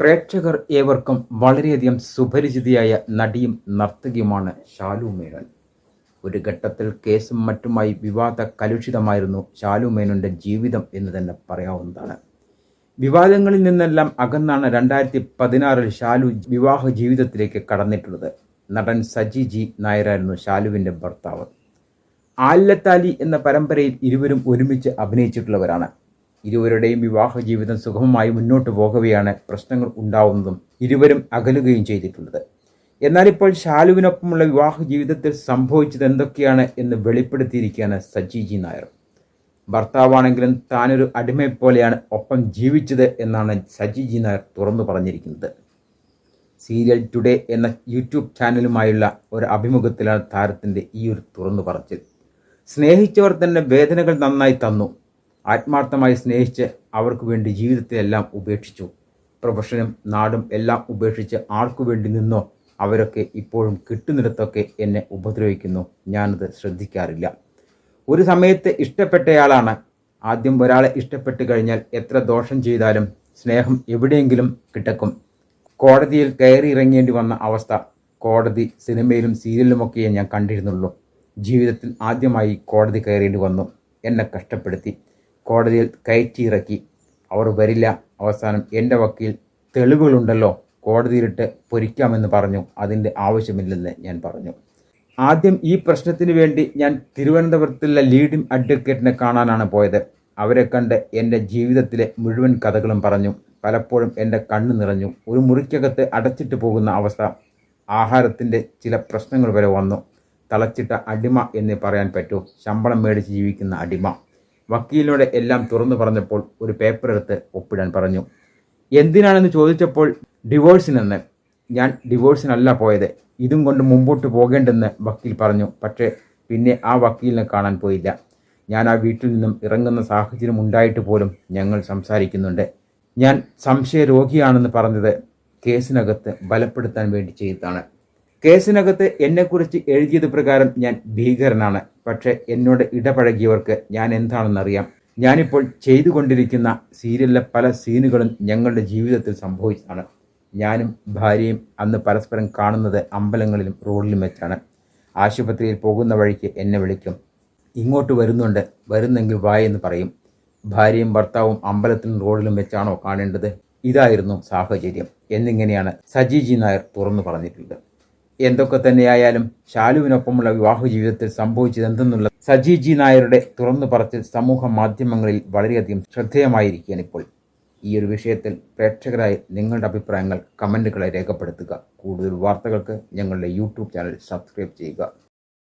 പ്രേക്ഷകർ ഏവർക്കും വളരെയധികം സുപരിചിതയായ നടിയും നർത്തകിയുമാണ് ഷാലു മേനോൻ. ഒരു ഘട്ടത്തിൽ കേസും മറ്റുമായി വിവാദ കലുഷിതമായിരുന്നു ഷാലു മേനോന്റെ ജീവിതം എന്ന് തന്നെ പറയാവുന്നതാണ്. വിവാദങ്ങളിൽ നിന്നെല്ലാം അകന്നാണ് രണ്ടായിരത്തി പതിനാറിൽ ഷാലു വിവാഹ ജീവിതത്തിലേക്ക് കടന്നിട്ടുള്ളത്. നടൻ സജി ജി നായരായിരുന്നു ഷാലുവിന്റെ ഭർത്താവ്. ആല്ലത്താലി എന്ന പരമ്പരയിൽ ഇരുവരും ഒരുമിച്ച് അഭിനയിച്ചിട്ടുള്ളവരാണ്. ഇരുവരുടെയും വിവാഹ ജീവിതം സുഗമമായി മുന്നോട്ട് പോകവെയാണ് പ്രശ്നങ്ങൾ ഉണ്ടാവുന്നതും ഇരുവരും അകലുകയും ചെയ്തിട്ടുള്ളത്. എന്നാൽ ഇപ്പോൾ ശാലുവിനൊപ്പമുള്ള വിവാഹ ജീവിതത്തിൽ സംഭവിച്ചത് എന്തൊക്കെയാണ് എന്ന് വെളിപ്പെടുത്തിയിരിക്കുകയാണ് സജി ജി നായർ. ഭർത്താവാണെങ്കിലും താനൊരു അടിമയെപ്പോലെയാണ് ഒപ്പം ജീവിച്ചത് എന്നാണ് സജി ജി നായർ തുറന്നു പറഞ്ഞിരിക്കുന്നത്. സീരിയൽ ടുഡേ എന്ന യൂട്യൂബ് ചാനലുമായുള്ള ഒരു അഭിമുഖത്തിലാണ് താരത്തിന്റെ ഈ ഒരു തുറന്നു പറച്ചിൽ. സ്നേഹിച്ചവർ തന്നെ വേദനകൾ നന്നായി തന്നു. ആത്മാർത്ഥമായി സ്നേഹിച്ച് അവർക്ക് വേണ്ടി ജീവിതത്തെല്ലാം ഉപേക്ഷിച്ചു. പ്രൊഫഷനും നാടും എല്ലാം ഉപേക്ഷിച്ച് ആർക്കു വേണ്ടി നിന്നോ അവരൊക്കെ ഇപ്പോഴും കിട്ടുന്നിടത്തൊക്കെ എന്നെ ഉപദ്രവിക്കുന്നു. ഞാനത് ശ്രദ്ധിക്കാറില്ല. ഒരു സമയത്ത് ഇഷ്ടപ്പെട്ടയാളാണ്. ആദ്യം ഒരാളെ ഇഷ്ടപ്പെട്ട് കഴിഞ്ഞാൽ എത്ര ദോഷം ചെയ്താലും സ്നേഹം എവിടെയെങ്കിലും കിട്ടക്കും കോടതിയിൽ കയറി ഇറങ്ങേണ്ടി വന്ന അവസ്ഥ കോടതി സിനിമയിലും സീരിയലിലുമൊക്കെയേ ഞാൻ കണ്ടിരുന്നുള്ളൂ. ജീവിതത്തിൽ ആദ്യമായി കോടതി കയറേണ്ടി വന്നു. എന്നെ കഷ്ടപ്പെടുത്തി. കോടതിയിൽ കയറ്റിയിറക്കി. അവർ വരില്ല. അവസാനം എന്റെ വക്കീൽ തെളിവുകളുണ്ടല്ലോ. കോടതിയിലിട്ട് പൊരിക്കാമെന്ന് പറഞ്ഞു. അതിന്റെ ആവശ്യമില്ലെന്ന് ഞാൻ പറഞ്ഞു. ആദ്യം ഈ പ്രശ്നത്തിന് വേണ്ടി ഞാൻ തിരുവനന്തപുരത്തുള്ള ലീഡിംഗ് അഡ്വക്കേറ്റിനെ കാണാനാണ് പോയത്. അവരെ കണ്ട് എന്റെ ജീവിതത്തിലെ മുഴുവൻ കഥകളും പറഞ്ഞു. പലപ്പോഴും എന്റെ കണ്ണ് നിറഞ്ഞു. ഒരു മുറിക്കകത്ത് അടച്ചിട്ട് പോകുന്ന അവസ്ഥ. ആഹാരത്തിന്റെ ചില പ്രശ്നങ്ങൾ വരെ വന്നു. തളച്ചിട്ട അടിമ എന്ന് പറയാൻ പറ്റൂ. ശമ്പളം മേടിച്ച് ജീവിക്കുന്ന അടിമ. വക്കീലിനോട് എല്ലാം തുറന്നു പറഞ്ഞപ്പോൾ ഒരു പേപ്പർ എടുത്ത് ഒപ്പിടാൻ പറഞ്ഞു. എന്തിനാണെന്ന് ചോദിച്ചപ്പോൾ ഡിവോഴ്സിനെന്ന് ഞാൻ ഡിവോഴ്സിനല്ല പോയത്. ഇതും കൊണ്ട് മുമ്പോട്ട് പോകേണ്ടെന്ന് വക്കീൽ പറഞ്ഞു. പക്ഷേ പിന്നെ ആ വക്കീലിനെ കാണാൻ പോയില്ല. ഞാൻ ആ വീട്ടിൽ നിന്നും ഇറങ്ങുന്ന സാഹചര്യം ഉണ്ടായിട്ട് പോലും ഞങ്ങൾ സംസാരിക്കുന്നുണ്ട്. ഞാൻ സംശയരോഗിയാണെന്ന് പറഞ്ഞത് കേസിനകത്ത് ബലപ്പെടുത്താൻ വേണ്ടി ചെയ്താണ് കേസിനകത്ത് എന്നെക്കുറിച്ച് എഴുതിയത് പ്രകാരം ഞാൻ ഭീകരനാണ്. പക്ഷെ എന്നോട് ഇടപഴകിയവർക്ക് ഞാൻ എന്താണെന്നറിയാം. ഞാനിപ്പോൾ ചെയ്തുകൊണ്ടിരിക്കുന്ന സീരിയലിലെ പല സീനുകളും ഞങ്ങളുടെ ജീവിതത്തിൽ സംഭവിച്ചതാണ്. ഞാനും ഭാര്യയും അന്ന് പരസ്പരം കാണുന്നത് അമ്പലങ്ങളിലും റോഡിലും വെച്ചാണ്. ആശുപത്രിയിൽ പോകുന്ന വഴിക്ക് എന്നെ വിളിക്കും. ഇങ്ങോട്ട് വരുന്നുണ്ട് വരുന്നെങ്കിൽ വായെന്ന് പറയും. ഭാര്യയും ഭർത്താവും അമ്പലത്തിലും റോഡിലും വെച്ചാണോ കാണേണ്ടത്? ഇതായിരുന്നു സാഹചര്യം. എന്നിങ്ങനെയാണ് സജി ജി നായർ തുറന്നു പറഞ്ഞിട്ടുള്ളത്. എന്തൊക്കെ തന്നെയായാലും ശാലുവിനൊപ്പമുള്ള വിവാഹ ജീവിതത്തിൽ സംഭവിച്ചതെന്തെന്നുള്ള സജി ജി നായരുടെ തുറന്നു പറച്ചിൽ സമൂഹ മാധ്യമങ്ങളിൽ വളരെയധികം ശ്രദ്ധേയമായിരിക്കുകയാണ് ഇപ്പോൾ. ഈ ഒരു വിഷയത്തിൽ പ്രേക്ഷകരായി നിങ്ങളുടെ അഭിപ്രായങ്ങൾ കമന്റുകളെ രേഖപ്പെടുത്തുക. കൂടുതൽ വാർത്തകൾക്ക് ഞങ്ങളുടെ യൂട്യൂബ് ചാനൽ സബ്സ്ക്രൈബ് ചെയ്യുക.